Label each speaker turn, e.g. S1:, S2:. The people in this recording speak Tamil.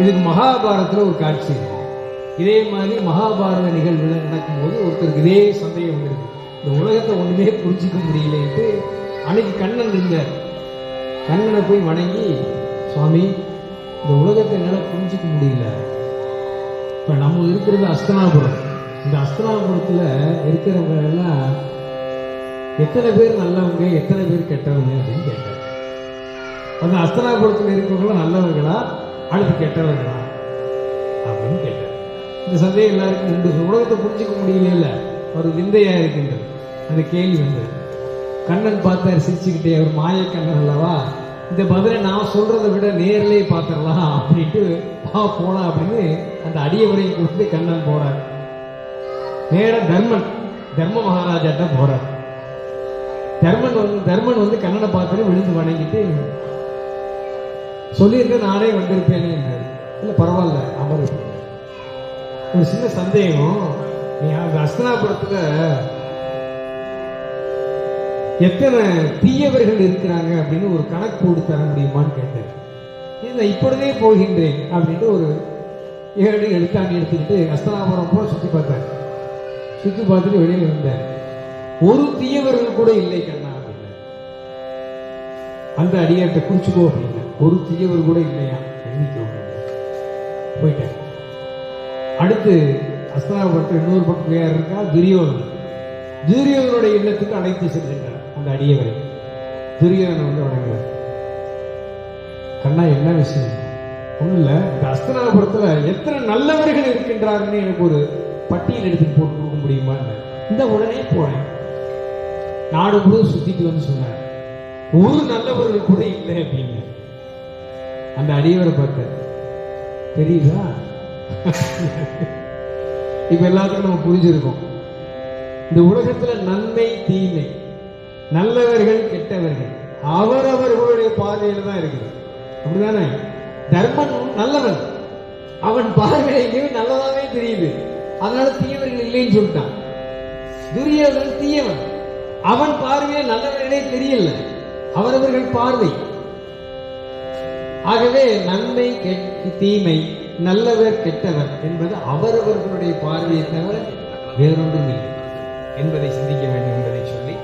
S1: இதுக்கு மகாபாரதத்தில் ஒரு காட்சி இதே மாதிரி மகாபாரத நிகழ்வுகள் நடக்கும்போது ஒருத்தருக்கு இதே சந்தேகம் வந்துருக்கு இந்த உலகத்தை ஒன்றுமே புரிஞ்சிக்க முடியலன்ட்டு அன்னைக்கு கண்ணன் இருந்தார். கண்ணனை போய் வணங்கி சுவாமி இந்த உலகத்தை என்னால் புரிஞ்சிக்க முடியல. இப்போ நம்ம இருக்கிறது அஸ்தனாபுரம். இந்த அஸ்தனாபுரத்தில் இருக்கிறவங்க எல்லாம் எத்தனை பேர் நல்லவங்க எத்தனை பேர் கெட்டவங்க அப்படின்னு கேட்டார் அந்த அஸ்தனாபுரத்தில் இருக்கிறவங்களும் நல்லவர்களா அல்லது கெட்டவர்களா? அப்படின்னு கேட்டார். இந்த சந்தேகம் எல்லாருக்கும் உண்டு உலகத்தை புரிஞ்சுக்க முடியல ஒரு விந்தையா இருக்கின்றது. அந்த கேள்வி வந்தது கண்ணன் பார்த்தார் சிரிச்சுக்கிட்டே அவர் மாய கண்ணன் அல்லவா? இந்த பதிலை நான் சொல்றதை விட நேரிலே பார்த்துடலாம் அப்படின்ட்டு பா போலாம் அப்படின்னு அந்த அடியவரையும் கொடுத்து கண்ணன் போறார். நேர தர்மன் தர்ம மகாராஜாட்ட போறார். தர்மன் வந்து தர்மன் வந்து கண்ணனை பார்த்துட்டு விழுந்து வணங்கிட்டு சொல்லியிருக்க நானே வந்திருப்பேனே இல்லை பரவாயில்ல அமர். ஒரு சின்ன சந்தேகம். நீ அந்த அஸ்தனாபுரத்தில் எத்தனை தீயவர்கள் இருக்கிறாங்க அப்படின்னு ஒரு கணக்கு போட்டு தர முடியுமான்னு கேட்டேன். இல்லை இப்பொழுதே போகின்றேன் அப்படின்ட்டு ஒரு ஏழு எழுத்தாணி எடுத்துக்கிட்டு அஸ்தனாபுரம் போல சுற்றி பார்த்தேன் சுற்றி பார்த்துட்டு வெளியில் வந்தார். ஒரு தீயவர்கள் கூட இல்லை கண்ணா. அந்த அடியார்கிட்ட குறிச்சுக்கோ அப்படின்னு ஒரு தீயவர் கூட இல்லையா? எண்ணிக்கோ போயிட்டேன் அடுத்து அஸ்தனாபுரத்தில் இன்னொரு பக்கம் யார் இருக்கா? துரியோதன் துரியோதனுடைய இல்லத்துக்கு அழைத்து செல்கின்றார் அந்த அடியவரை. துரியோதனை வந்து வணங்குறார். கண்ணா என்ன விஷயம்? ஒன்றும் இல்ல. இந்த அஸ்தனாபுரத்தில் எத்தனை நல்லவர்கள் இருக்கின்றாருன்னு எனக்கு ஒரு பட்டியல் எடுத்து போட்டு கொடுக்க முடியுமா இந்த உடனே போனேன் நாடு முழு சுத்திட்டு வந்து சொன்னேன் ஒரு நல்லவர்கள் கூட இல்லை அப்படின்னு. அந்த அடியவரை பார்த்தார். தெரியுதா? இப்ப எல்லாத்துக்கும் நம்ம புரிஞ்சிருக்கோம். இந்த உலகத்துல நன்மை தீமை நல்லவர்கள் கெட்டவர்கள் அவரவர்களுடைய பார்வையில தான் இருக்குது. அப்படிதானே? தர்மன் நல்லவன். அவன் பார்வையிலேயே நல்லதாவே தெரியுது. அதனால தீயவர்கள் இல்லைன்னு சொல்லிட்டான். துரியோதன் தீயவன். அவன் பார்வையில நல்லவர்களே தெரியல. அவரவர்கள் பார்வை. ஆகவே நன்மை கெட்- தீமை நல்லவர் கெட்டவர் என்பது அவரவர்களுடைய பார்வையை தவிர வேறொன்றும் இல்லை என்பதை சிந்திக்க வேண்டும் என்பதை சொல்லி